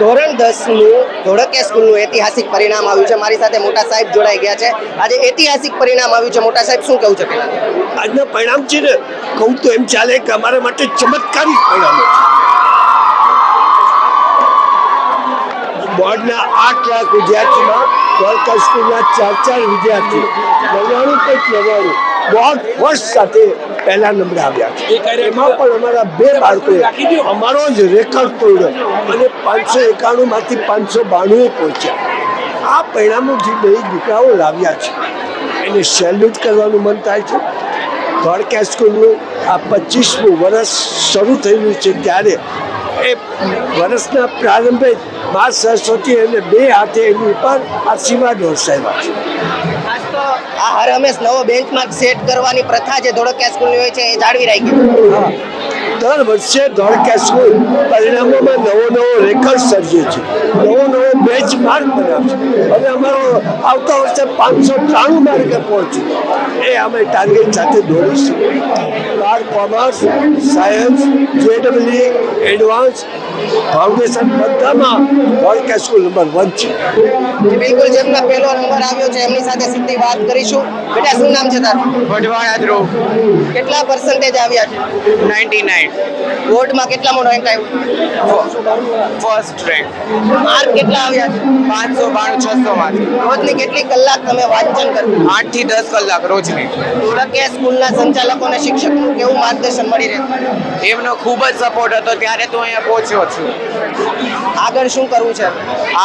ધોરણ દસનું, ધોળકિયા સ્કૂલનું ઐતિહાસિક પરિણામ આવ્યું છે. મારી સાથે મોટા સાહેબ જોડાઈ ગયા છે. આજે ઐતિહાસિક પરિણામ આવ્યું છે. મોટા સાહેબ, શું કહું છે આજના પરિણામ છે ને, કહું તો એમ ચાલે કે અમારા માટે ચમત્કારિક પરિણામ છે. બોર્ડના આઠ લાખ વિદ્યાર્થીમાં ધોળકા સ્કૂલના ચાર ચાર વિદ્યાર્થી નવ્વાણું કંઈક નવ્વાણું બોર્ડ ફર્સ્ટ સાથે પહેલા નંબર આવ્યા છે. એમાં પણ અમારા બે બાળકોએ અમારો જ રેકોર્ડ તોડ્યો અને પાંચસો એકાણુંમાંથી પાંચસો બાણું પહોંચ્યા. આ પરિણામો જે બે દીકરાઓ લાવ્યા છે એને સેલ્યુટ કરવાનું મન થાય છે. દ્વારકા સ્કૂલનું આ પચીસમું વર્ષ શરૂ થયેલું છે ત્યારે. એ વર્ષના પ્રારંભે મા સરસ્વતી અને બે હાથે એની ઉપર આશીર્વાદ વરસાવ્યા છે. આ હર હંમેશ નવો બેન્ચમાર્ક સેટ કરવાની પ્રથા જે ધોળકિયા સ્કૂલની હોય છે એ જાળવી રાખી. દર વર્ષે ધોળકા સ્કૂલ પરિણામોમાં નવો નવો રેકોર્ડ સર્જે છે નવો નવો બેચ માર્ક છે. હવે અમારો આવતા વર્ષે પાંચસો ત્રાણું માર્કે પહોંચ્યું. એ અમે ટાર્ગેટ સાથે દોડીશું બાર commerce science JW advance foundation બધામાં વર્લ્ડ સ્કૂલ નંબર વન છે. બિલકુલ જેમના પહેલો નંબર આવ્યો છે એમની સાથે સીધી વાત કરીશું. બેટા શું નામ છે તારું? વઢવાણા ધ્રુવ કેટલા પર્સન્ટેજ આવ્યા છે? નાઇન્ટી નાઇન બોર્ડમાં મોટો રેન્ક આવ્યો? ફર્સ્ટ રેન્ક માર્ક કેટલા આવ્યા છે? પાંચસો બાણું છસો માંથી. રોજની કેટલી કલાક તમે વાંચન કરો આઠથી દસ કલાક રોજની. ધોળકિયા સ્કૂલના સંચાલકોને શિક્ષકનું કેવું માર્ગદર્શન મળી રહ્યું એમનો ખૂબ જ સપોર્ટ હતો. ત્યારે તો અહીંયા પહોંચ્યો છું. આગળ શું કરવું છે?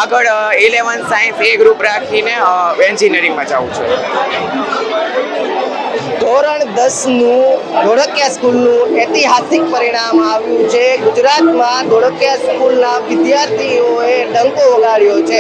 આગળ ઇલેવન સાયન્સ એ ગ્રુપ રાખીને એન્જિનિયરિંગમાં જાઉં છું. ધોરણ દસનું ધોળકિયા સ્કૂલનું ઐતિહાસિક પરિણામ આવ્યું છે. ગુજરાતમાં ધોળકિયા સ્કૂલના વિદ્યાર્થીઓએ ડંકો વગાડ્યો છે.